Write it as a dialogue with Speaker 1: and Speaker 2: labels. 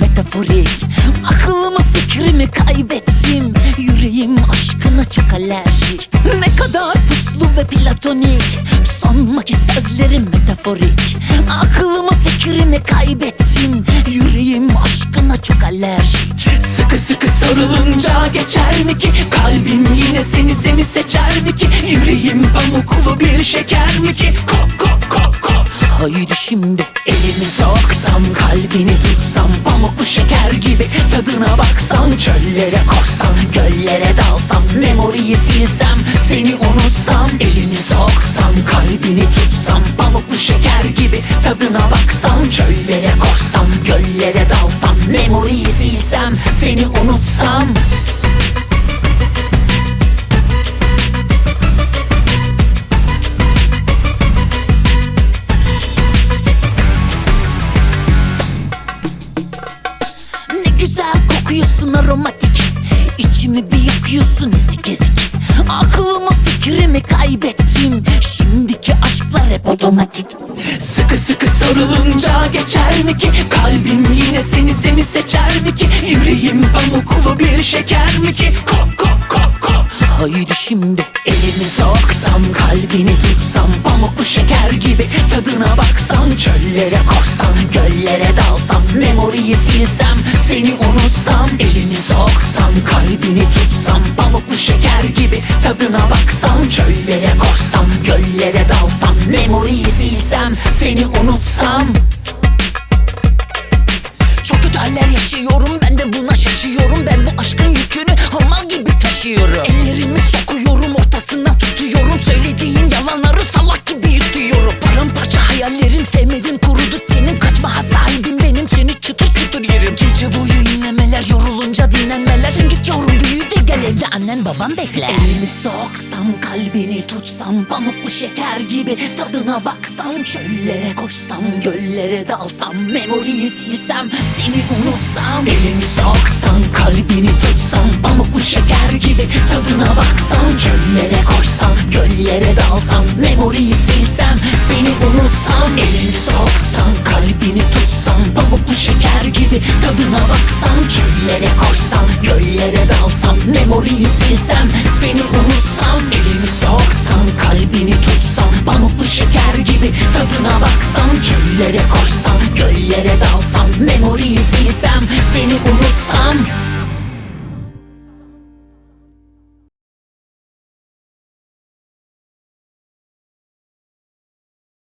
Speaker 1: metaforik Aklımı fikrimi kaybettim. Yüreğim aşkına çok alerjik Ne kadar puslu ve platonik. Sanma ki sözlerim metaforik Aklımı fikrimi kaybettim. Yüreğim aşkına çok alerjik
Speaker 2: Sıkı sıkı sarılınca geçer mi ki? Kalbim yine seni seni seçer mi ki? Yüreğim pamuklu bir şeker mi ki? Kop kop
Speaker 1: Haydi şimdi
Speaker 2: Elimi soksam kalbini tutsam Pamuklu şeker gibi tadına baksam Çöllere koşsam göllere dalsam Memoriyi silsem seni unutsam Elimi soksam kalbini tutsam Pamuklu şeker gibi tadına baksam Çöllere koşsam göllere dalsam Memoriyi silsem seni unutsam
Speaker 1: aromatik. İçimi bir yakıyorsun ezik ezik. Aklımı fikrimi kaybettim. Şimdiki aşklar hep otomatik.
Speaker 2: Sıkı sıkı sarılınca geçer mi ki? Kalbim yine seni seni seçer mi ki? Yüreğim pamuklu bir şeker mi ki? Kop kop kop kop.
Speaker 1: Haydi şimdi
Speaker 2: Elimi soksam kalbini tutsam Pamuklu şeker gibi tadına baksam Çöllere koşsam göllere dalsam Memoriyi silsem seni unutsam Elimi soksam kalbini tutsam Pamuklu şeker gibi tadına baksam Çöllere koşsam göllere dalsam Memoriyi silsem seni unutsam.
Speaker 1: Çok kötü haller yaşıyorum ben de buna şaşıyorum Ben bu aşkın yükünü hamal gibi taşıyorum. Ellerimi sokuyorum ortasına tutuyorum Söylediğin yalanları salak gibi yutuyorum. Paramparça hayallerim sevmedin dinlenmeler Sen git yavrum büyü de gel evde. Annen baban bekler
Speaker 2: Elimi soksam kalbini tutsam Pamuklu şeker gibi tadına baksam Çöllere koşsam göllere dalsam Memoriyi silsem seni unutsam. Elimi soksam kalbini tutsam Pamuklu şeker gibi tadına baksam Çöllere koşsam göllere dalsam Memoriyi silsem seni unutsam. Elimi soksam kalbini tutsam Pamuklu şeker gibi tadına baksam Çöllere koşsam göllere dalsam Memoriyi silsem seni unutsam Elimi soksam kalbini tutsam Pamuklu şeker gibi tadına baksam Çöllere koşsam göllere dalsam Memoriyi silsem seni unutsam